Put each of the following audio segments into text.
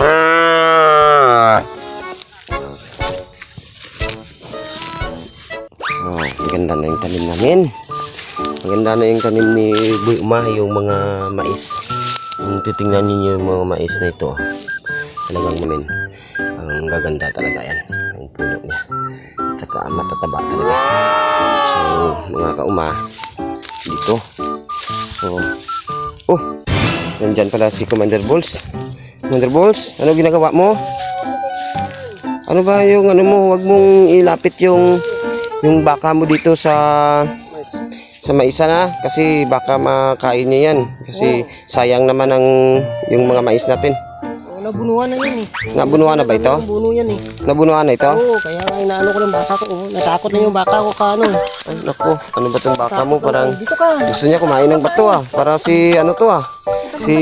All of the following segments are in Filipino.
Ah. Oh, maganda na yung tanim namin. Maganda na yung tanim ni Buy yung mga mais. Kung titingnan niyo yung mga mais na ito, talagang namin. Ang gaganda talaga yan. Ang puno niya. At saka matataba talaga. So, mga kauma, dito. So, oh, nandyan pala si Commander Balls. Commander Balls, ano ginagawa mo? Ano ba yung ano mo, wag mong ilapit yung yung baka mo dito sa sa maisa na kasi baka makain niya yan kasi sayang naman ang yung mga mais natin. Oh, nabunuhan na yan eh. Nabunuhan na ba ito? Nabuno yan eh. Nabunuhan na ito? Oo, kaya nga inaano ko ng baka ko. Oh. Natakot na yung baka ko ka ano. Ay, naku, ano ba tong baka mo? Parang Dito ka. gusto niya kumain ng bato ah. Parang si ano to ah. Si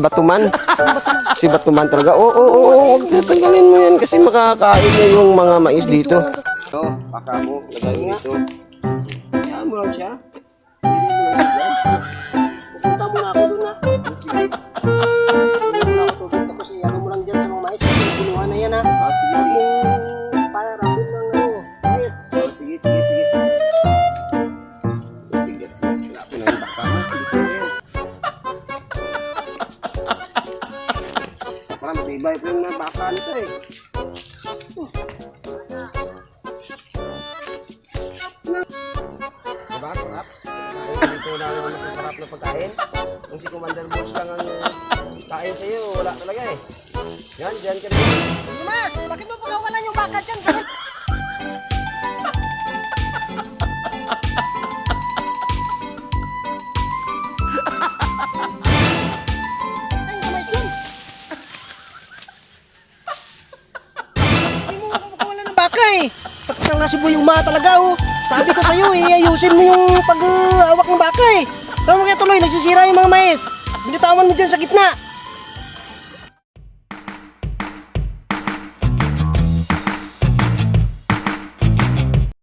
Batuman. Si Batuman talaga. Oo, oo, oo, oo. Huwag tatanggalin mo yan kasi makakain niya yung mga mais dito. Ito, baka mo. Lagay mo dito. Kaya mo lang siya. Pupunta muna ako doon na. Hindi muna ako tutunta kasi ano mo lang dyan sa mga mais. Nabunuhan na yan ha. Ah, sige, Huwag sige. mong pararapin ng ano. Yes. Oh, sige, sige, sige. Tigat, sige, sige. Ako na yung baka mo. Dito na yan. Parang matibay po yung mga baka nito eh. Diba? Sarap. Kain dito na naman sa sarap na pagkain. Kung si Commander Boss lang ang kain sa'yo, wala talaga eh. Yan, dyan ka na. Ma, bakit mo pagawalan yung baka dyan? Sakit. Ay, kamay dyan. Hindi mo pagawalan ng baka eh. Takot nga si Boy yung ma talaga oh. Sabi ko sa'yo eh, ayusin mo yung pag-awak ng baka eh. Tama kaya tuloy, nagsisira yung mga mais. Binitawan mo dyan sa gitna.